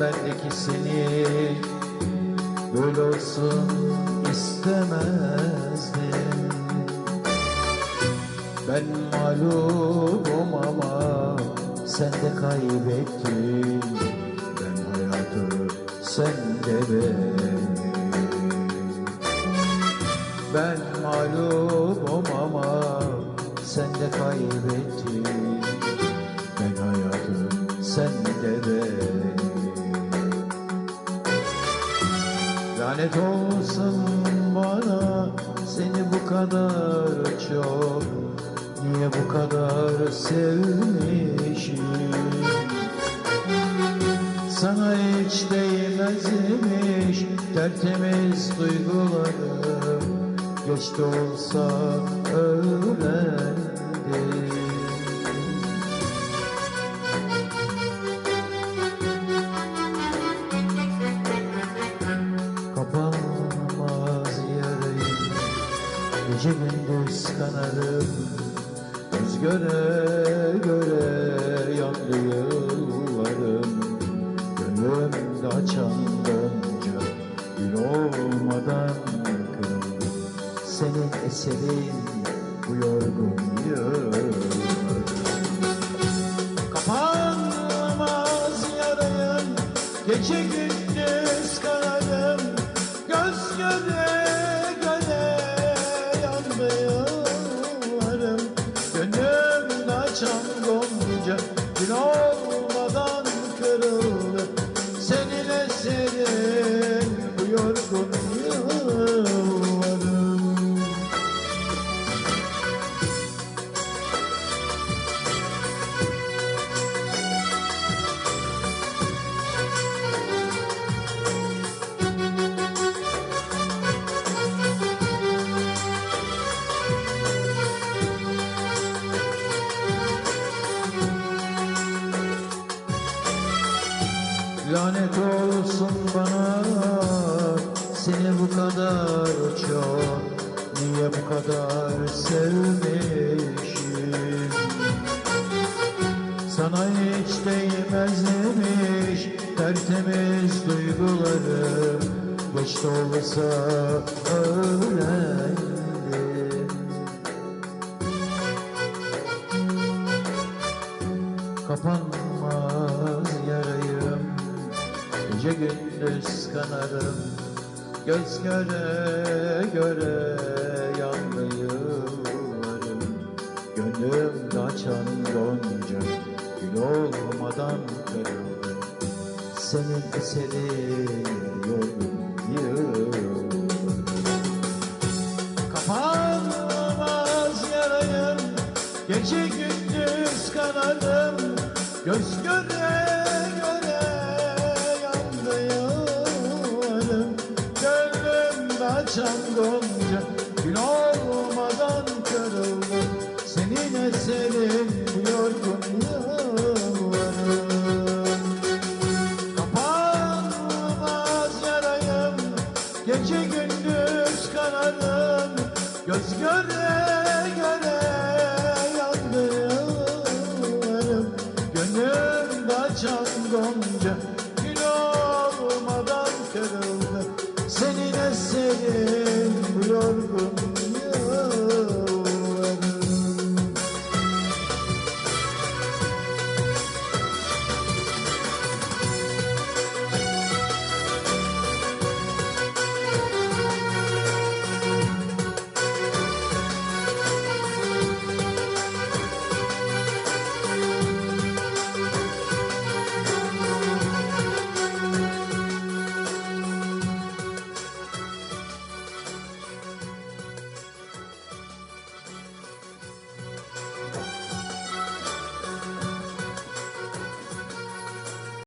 bendeki seni Böyle olsun istemezdim. Ben mağlubum ama sen de kaybettin. Ben hayatı sen de beni Ben mağlubum ama sen de kaybettin. Ben hayatı sen de Lanet olsun bana seni bu kadar çok Niye bu kadar sevmişim? Sana hiç değmezmiş tertemiz duygularım. Geç de olsa öğrendim Gece gündüz kanarım Göz göre göre yandı yıllarım. Gönlümde açan gonca Gül olmadan kırıldı Senin eserin bu yorgun yıllarım. Kapanmaz yarayım Gece gündüz açan gonca Gün Lanet olsun bana Seni bu kadar çok Niye bu kadar sevmişim? Sana hiç değmezmiş Tertemiz duygularım Geç de olsa öğrendim. Kapanmaz Gece gündüz kanarım Göz göre göre yandı yıllarım. Gönlümde açan gonca Gül olmadan kırıldı. Senin eserin yorgun yıllarım. Kapanmaz yarayım Gece gündüz kanarım Göz göre Açan gonca Gün olmadan kırıldı Senin eserin yorgun yıllarım Kapanmaz yarayım. Gece gündüz kanarım Göz göre Senin eserin bu yorgun.